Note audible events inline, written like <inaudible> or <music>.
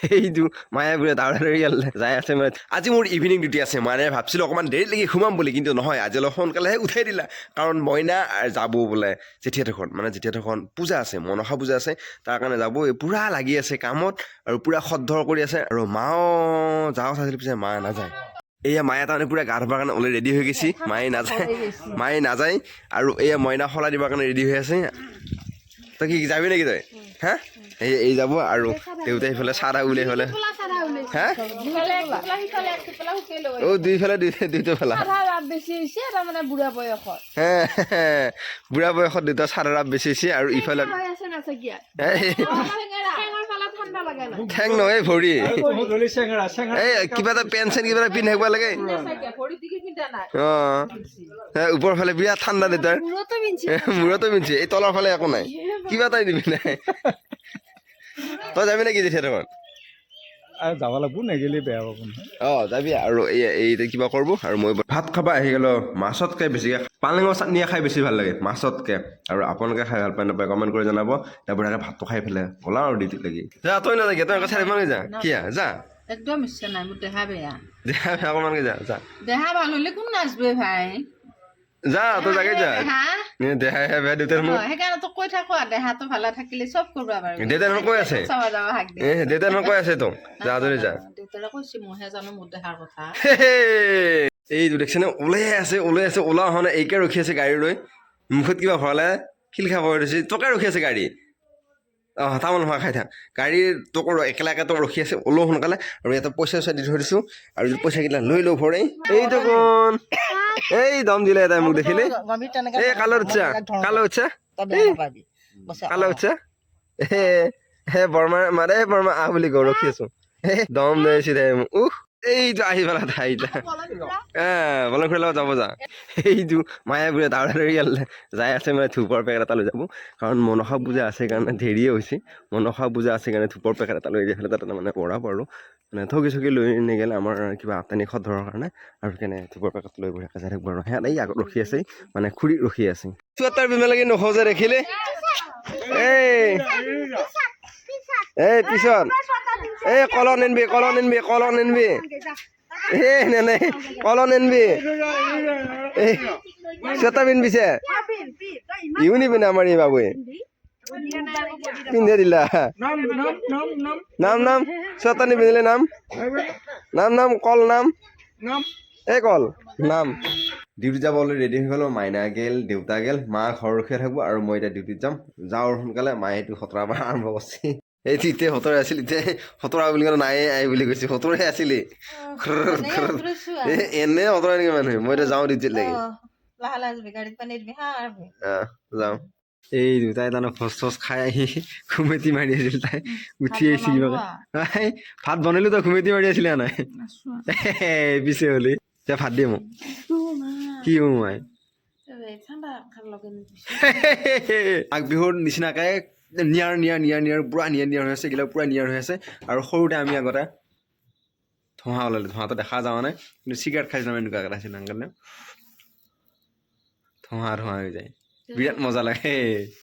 সেইটো মায়ে বোলে তাড়াতাড়ি যাই আছে মানে আজি মোৰ ইভিনিং ডিউটি আছে মানে ভাবছিলোঁ অকণমান দেৰিলৈকে সোমাম বুলি কিন্তু নহয় আজি অলপ সোনকালেহে উঠাই দিলা। কাৰণ মইনা যাব বোলে জেঠিয়াহঁতৰ মানে জেঠিয়াহঁতৰ পূজা আছে মনসা পূজা আছে তাৰ কাৰণে যাব পূৰা লাগি আছে কামত আৰু পূৰা সদ্ধৰ কৰি আছে। আৰু মাও যাওঁ চাইছিলোঁ পিছে মা নাযায়। এয়া মায়ে তাৰমানে পূৰা গা ধুবৰ কাৰণে অলৰেডি ৰেডি হৈ গৈছে। মায়ে নাযায় মায়ে নাযায়। আৰু এয়া মইনা সলাই দিবৰ কাৰণে ৰেডি হৈ আছে। তই কি যাবি নেকি তই? হা? এই এই যাব আৰু দেউতাই সেইফালে চাহ উলিয়াই ফালে হা? অ দুইফালে দুই দুইটা ফালা হৈছে তাৰমানে বুঢ়া বয়সত। হে বুঢ়া বয়সত দেউতা চাহ ৰাপ বেছি হৈছে আৰু ইফালে ফালে ঠেং নহয় ভৰি। এই কিবা এটা পেণ্ট চেণ্ট কিবা এটা পিন্ধি থাকিব লাগে। অঁ। ওপৰৰ ফালে বিৰাট ঠাণ্ডা দেউতাৰ মূৰতো মূৰতো পিন্ধিছে এই তলৰ ফালে একো নাই। কিবা এটাই নিপিন্ধাই তই যাবি নেকি যেতিয়া তখন আৰু যাব লাগিব নেগেলি বেয়া পাব নহয়। অঁ যাবি আৰু এই কিবা কৰিব আৰু মই ভাত খাব আহি গ'লো মাছতকৈ বেছিকৈ পালেঙৰ চাটনিয়ে খাই বেছি ভাল লাগে মাছতকৈ। আৰু আপোনালোকে খাই ভাল পায় নাপায় কমেণ্ট কৰি জনাব। তাৰ বঢ়িয়াকৈ ভাতটো খাই পেলাই ওলাওঁ আৰু ডিউটিত লাগি যা তই নাযাগে তই চাৰি মানকৈ যা। কিয়া যা। একদম ইচ্ছা নাই মোৰ দেহা বেয়া। যা অকণমানকৈ যা যা। দেহা ভাল হলে কোন নাচবে ভাই? যা তই জাগে যা। দেহা হে? বেয়া দেউতাই মোক সেইকাৰণে তো কৈ থাকো আৰু দেহাটো ভালে থাকিলে চব কৰিব পাৰিবি দেউতাই দেখোন কৈ আছে। চাব যাব হাক দি। এ দেউতাই দেখোন কৈ আছে তোক। যা যদি যা। দেউতাৰে কৈছে মইহে জানো মোৰ দেহাৰ কথা। এইটো দেখিছেনে ওলাই আছে ওলাই আছে ওলা অহা নাই এইকে ৰখি আছে গাড়ী লৈ মুখত কিবা ভৰালে শিল খাব ধৰিছে তোকে ৰখি আছে গাড়ী। অঁ তামোল নোহোৱা খাই থাক গাড়ীৰ তোক একেলা একে তোক ৰখি আছে ওলো সোনকালে। আৰু ইয়াতে পইচা চইচা দি থৈ দিছোঁ। আৰু পইচাকেইটা লৈ লওঁ ভৰাই এইটো কোন এই দম দিলে এটাই মোক দেখিলে? এই কালৰ উঠছা কালৈ উঠছা কালৈ উঠছা হে হে বৰমা মাৰে বৰমা আহ বুলি ৰখি আছো। দম দিছে দে মোক উহ এইটো আহি পেলা ঠাইটা হ্যাঁ বলং লগত যাব যা। এইটো মায়ে বোলে তাড়াতাড়ি যাই আছে মানে ধূপৰ পেকেট এটা লৈ যাব। কাৰণ মনসা পূজা আছে কাৰণে দেৰিয়ে হৈছে। মনসা পূজা আছে কাৰণে ধূপৰ পেকেট এটা লৈ যাই তাতে মানে পঢ়াব আৰু। মানে থগি চগি লৈ নগ'লে আমাৰ কিবা আটানি সদ্ধৰৰ কাৰণে আৰু কেনে ধূপৰ পেকেট লৈ যাই থাকিব আৰু সিহঁতে এই আগত ৰখি আছে মানে খুৰী ৰখি আছে। চুৱাটাৰ বিমালাগি নখোজে দেখিলে? এই! এই পিছত। এই কলন এনবি কলন এনবি কলন এনবি এ নেনে কলন এনবি এই চুৱেটাৰ পিন্ধিছে ইও নিপিন্ধে আমাৰ এই বাবুৱে। পিন্ধে দিলা। নাম নাম। নাম নাম নাম? নাম নাম কল নাম? নাম। এই কল নাম। ডিউটি যাবলৈ ৰেডি হৈ গ'লো মাইনা গেল দেউতা গেল মা ঘৰ ৰখিয়া থাকিব আৰু মই এতিয়া ডিউটিত যাম। যাওঁ সোনকালে মায়ে এইটো সতৰাৰ পৰা আৰম্ভ কৰিছে। এই এতিয়া সতৰা আছিল এতিয়া সতৰা বুলি ক'লে নাই আহি বুলি কৈছে সতৰাই আছিলে। এ এনে সতৰা নেকি মানুহে মই এতিয়া যাওঁ ডিউটিত লাগি। যাওঁ। এই দুটাই তাৰমানে ভোজ চোজ খাই আহি খুমেতি মাৰি আছিল তাই। উঠি আহিছে কিবা এই, ভাত বনালো তই খুমেতি মাৰি আছিলি নাই? পিছে হ'লি। এতিয়া ভাত দিয়ে মোক কি মই মাঘ <laughs> বিহুৰ নিচিনাকৈ নিয়াৰ নিয়াৰ নিয়াৰ নিয়াৰ পূৰা নিয়াৰ নিয়াৰ হৈ আছে এইবিলাক পূৰা নিয়াৰ হৈ আছে। আৰু সৰুতে আমি আগতে ধোঁৱা ওলালে ধোঁৱাটো দেখা যোৱা নাই কিন্তু চিগাৰেট খাইছিলোঁ আমি এনেকুৱা আছিল আংকালে ধোঁৱা ধোঁৱা হৈ যায়। বিৰাট মজা লাগে।